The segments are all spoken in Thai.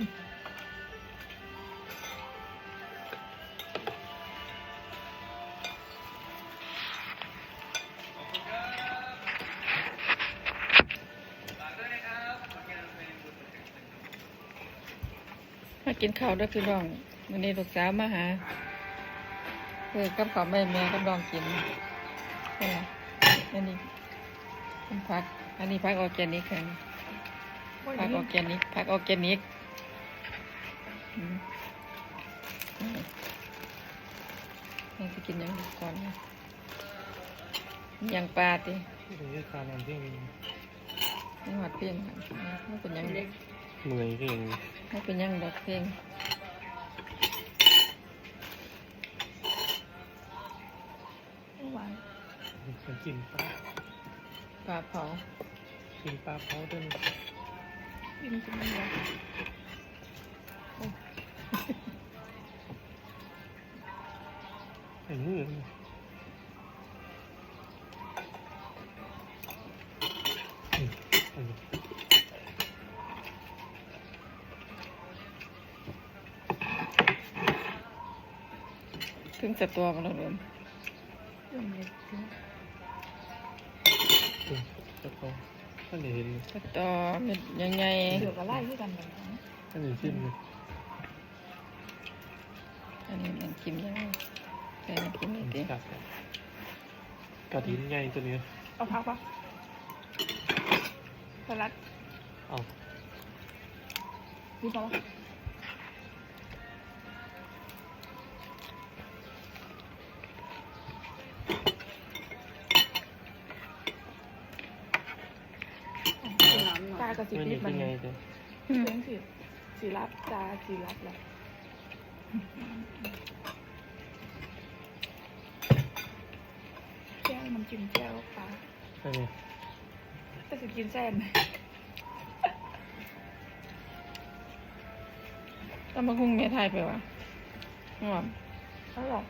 มากินข้าวด้วยพี่น้องวันนี้ลูกสาวมาหาเออกับข้าวแม่แม่กับน้องกินนี่ล่ะอันนี้ผัก อันนี้ผักออร์แกนิกค่ะผักออร์แกนิกผักออร์แกนิก อืมนี่นี่จะกินหยังก่อนนะหยังปลาตินี่คือการนำเที่ยงนี่หอดเพียงค่ะไม่เป็นหยังเด็กเมื่อยเพียงไม่เป็นหยังดอกเพียงหวานฉันกินปลาปลาเผากินปลาเผาด้วยนะกินกินมัน ถึงจะตัวกันแล้วเดิมเรื่องเล็กเนาะอืมตะกอนท่านเห็นตัวเม็ดใหญ่เดี๋ยวก็ไล่ที่กันแบบนั้นท่านเห็นสิ้นเลยอันนี้มันกินยังไง ส่น้ำกินนี่ดิกัดกระดิ่งใหญ่ตัวนี้เอาพักปะสลัดเอานี่ปะตากระสีไม่ปิเห็ดนมันไงต่อืมเลี้ยงสีสีรับตาสีรับแหละ ก้วมันกินแก้วปลาอันนี้แต่จะกินแซนต้องมาคุ้งเมียไทยไปวะหอมอร่อย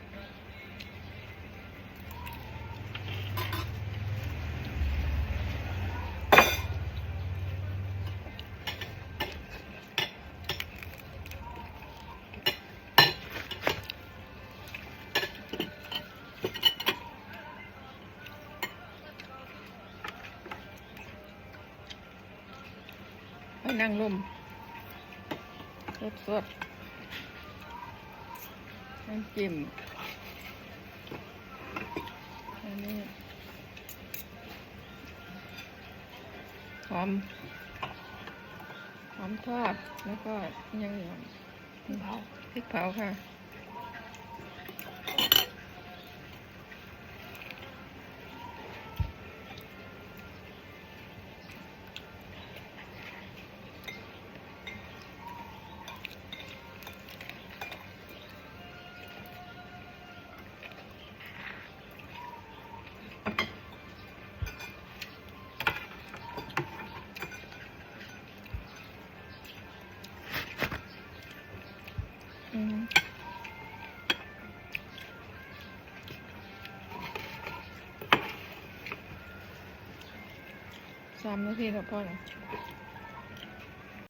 ไปนั่งร่มสดสดน้ำจิ้มอันนี้หอมหอมทอดแล้วก็ยังอย่างเผาพริกเผาค่ะ สามนาทีแล้วพ่อแล้ว